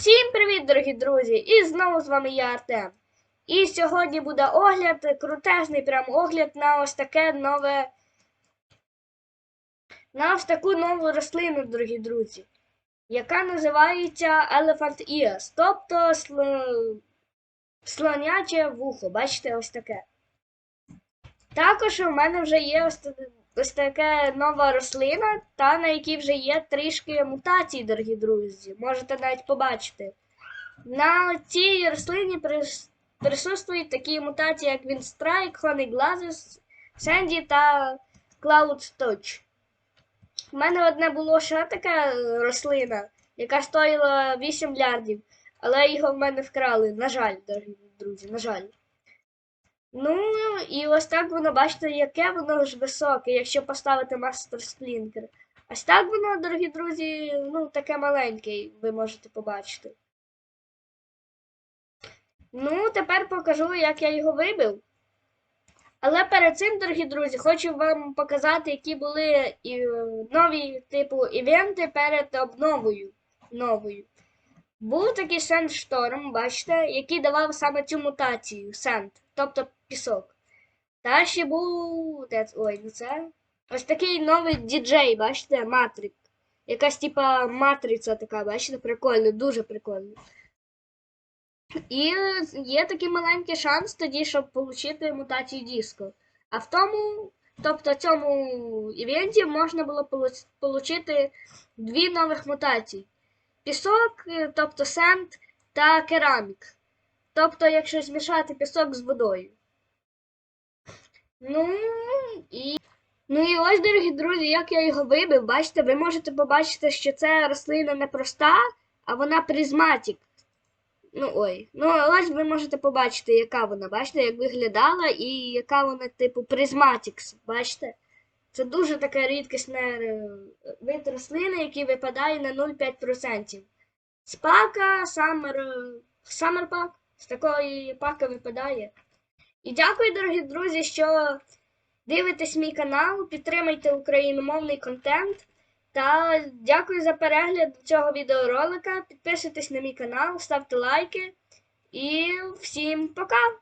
Всім привіт, дорогі друзі! І знову з вами я Артем. І сьогодні буде огляд, крутезний прям огляд на ось таке нове. На ось таку нову рослину, дорогі друзі, яка називається Elephant Ears, тобто сл- слоняче вухо. Бачите, ось таке. Також у мене вже є ось, ось таке нова рослина, та на якій вже є трішки мутацій, дорогі друзі. Можете навіть побачити. На цій рослині присутствують такі мутації, як Windstrike, Honey Glazes, Sandy та Cloud Touch. У мене одне було ще така е, рослина, яка стоїла 8 мільярдів, але його в мене вкрали. На жаль, дорогі друзі, на жаль. Ну, і ось так воно, бачите, яке воно ж високе, якщо поставити Master Splinter. Ось так воно, дорогі друзі, ну, таке маленьке, ви можете побачити. Ну, тепер покажу, як я його вибив. Але перед цим, дорогі друзі, хочу вам показати, які були і, нові типу івенти перед обновою. новою. Був такий Sandstorm, бачите, який давав саме цю мутацію Sand, тобто пісок. Та ще був. Де... Ой, не це. Ось такий новий діджей, бачите, Матрик. Якась типа матриця така, бачите, прикольно, дуже прикольно. І є такий маленький шанс тоді, щоб отримати мутацію диско. А в тому, тобто цьому івенті можна було отримати дві нових мутації. Пісок, е, тобто сенд та керамік. Тобто, якщо змішати пісок з водою. Ну і. Ну і ось, дорогі друзі, як я його вибив, бачите, ви можете побачити, що це рослина не проста, а вона призматик. Ну ой. Ну, ось ви можете побачити, яка вона, бачите, як виглядала, і яка вона, типу, призматікс. Бачите? Це дуже така рідкісна е, вид рослини, який випадає на 0,5%. З пака, Summer, Summer Pack, з такої паки випадає. І дякую, дорогі друзі, що дивитесь мій канал, підтримайте україномовний контент. Та дякую за перегляд цього відеоролика. Підписуйтесь на мій канал, ставте лайки. І всім пока!